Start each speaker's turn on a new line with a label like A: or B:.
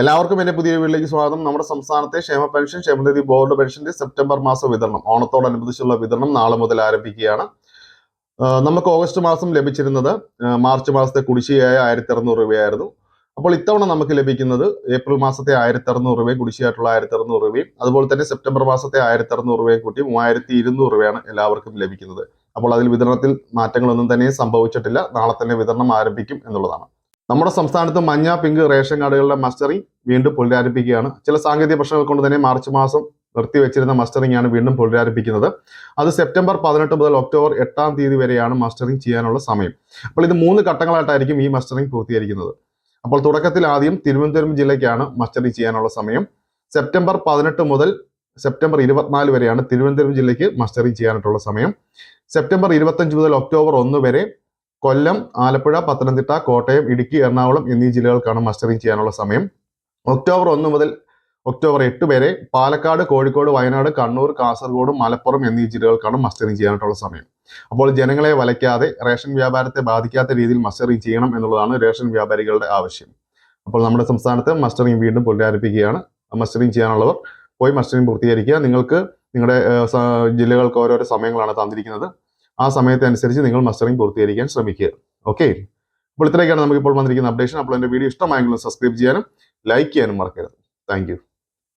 A: എല്ലാവർക്കും എന്റെ പുതിയ വീട്ടിലേക്ക് സ്വാഗതം. നമ്മുടെ സംസ്ഥാനത്തെ ക്ഷേമ പെൻഷൻ ക്ഷേമനിധി ബോർഡ് പെൻഷന്റെ സെപ്റ്റംബർ മാസ വിതരണം ഓണത്തോടനുബന്ധിച്ചുള്ള വിതരണം നാളെ മുതൽ ആരംഭിക്കുകയാണ്. നമുക്ക് ഓഗസ്റ്റ് മാസം ലഭിച്ചിരുന്നത് മാർച്ച് മാസത്തെ കുടിശ്ശികയായ ആയിരത്തി അറുന്നൂറ് രൂപയായിരുന്നു. അപ്പോൾ ഇത്തവണ നമുക്ക് ലഭിക്കുന്നത് ഏപ്രിൽ മാസത്തെ ആയിരത്തി അറുന്നൂറ് രൂപയും കുടിശ്ശിയായിട്ടുള്ള ആയിരത്തി അറുന്നൂറ് രൂപയും അതുപോലെ തന്നെ സെപ്റ്റംബർ മാസത്തെ ആയിരത്തി അറുന്നൂറ് രൂപയും കൂട്ടി മൂവായിരത്തി ഇരുന്നൂറ് രൂപയാണ് എല്ലാവർക്കും ലഭിക്കുന്നത്. അപ്പോൾ അതിൽ വിതരണത്തിൽ മാറ്റങ്ങളൊന്നും തന്നെ സംഭവിച്ചിട്ടില്ല. നാളെ തന്നെ വിതരണം ആരംഭിക്കും എന്നുള്ളതാണ്. നമ്മുടെ സംസ്ഥാനത്ത് മഞ്ഞ പിങ്ക് റേഷൻ കാർഡുകളുടെ മസ്റ്ററിംഗ് വീണ്ടും പുനരാരംഭിക്കുകയാണ്. ചില സാങ്കേതിക പ്രശ്നങ്ങൾ കൊണ്ട് തന്നെ മാർച്ച് മാസം നിർത്തിവെച്ചിരുന്ന മസ്റ്ററിംഗ് ആണ് വീണ്ടും പുനരാരംഭിക്കുന്നത്. അത് സെപ്റ്റംബർ പതിനെട്ട് മുതൽ ഒക്ടോബർ എട്ടാം തീയതി വരെയാണ് മസ്റ്ററിംഗ് ചെയ്യാനുള്ള സമയം. അപ്പോൾ ഇത് മൂന്ന് ഘട്ടങ്ങളായിട്ടായിരിക്കും ഈ മസ്റ്ററിംഗ് പൂർത്തീകരിക്കുന്നത്. അപ്പോൾ തുടക്കത്തിൽ ആദ്യം തിരുവനന്തപുരം ജില്ലയ്ക്കാണ് മസ്റ്ററിംഗ് ചെയ്യാനുള്ള സമയം. സെപ്റ്റംബർ പതിനെട്ട് മുതൽ സെപ്റ്റംബർ ഇരുപത്തിനാല് വരെയാണ് തിരുവനന്തപുരം ജില്ലയ്ക്ക് മസ്റ്ററിംഗ് ചെയ്യാനായിട്ടുള്ള സമയം. സെപ്റ്റംബർ ഇരുപത്തഞ്ച് മുതൽ ഒക്ടോബർ ഒന്ന് വരെ കൊല്ലം ആലപ്പുഴ പത്തനംതിട്ട കോട്ടയം ഇടുക്കി എറണാകുളം എന്നീ ജില്ലകൾക്കാണ് മസ്റ്ററിംഗ് ചെയ്യാനുള്ള സമയം. ഒക്ടോബർ ഒന്ന് മുതൽ ഒക്ടോബർ എട്ട് വരെ പാലക്കാട് കോഴിക്കോട് വയനാട് കണ്ണൂർ കാസർഗോഡ് മലപ്പുറം എന്നീ ജില്ലകൾക്കാണ് മസ്റ്ററിംഗ് ചെയ്യാനായിട്ടുള്ള സമയം. അപ്പോൾ ജനങ്ങളെ വലയ്ക്കാതെ റേഷൻ വ്യാപാരത്തെ ബാധിക്കാത്ത രീതിയിൽ മസ്റ്ററിംഗ് ചെയ്യണം എന്നുള്ളതാണ് റേഷൻ വ്യാപാരികളുടെ ആവശ്യം. അപ്പോൾ നമ്മുടെ സംസ്ഥാനത്ത് മസ്റ്ററിംഗ് വീണ്ടും പുനരാരംഭിക്കുകയാണ്. മസ്റ്ററിംഗ് ചെയ്യാനുള്ളവർ പോയി മസ്റ്ററിംഗ് പൂർത്തീകരിക്കുക. നിങ്ങൾക്ക് നിങ്ങളുടെ ജില്ലകൾക്ക് ഓരോരോ സമയങ്ങളാണ് തന്നിരിക്കുന്നത്. ആ സമയത്തിനനുസരിച്ച് നിങ്ങൾ മസ്റ്ററിംഗ് പൂർത്തീകരിക്കാൻ ശ്രമിക്കുക. ഓക്കെ അപ്പോൾ ഇത്രയൊക്കെയാണ് നമുക്കിപ്പോൾ വന്നിരിക്കുന്ന അപ്ഡേഷൻ അപ്പോൾ എന്റെ വീഡിയോ ഇഷ്ടമായെങ്കിലും സബ്സ്ക്രൈബ് ചെയ്യാനും ലൈക്ക് ചെയ്യാനും മറക്കരുത്. താങ്ക്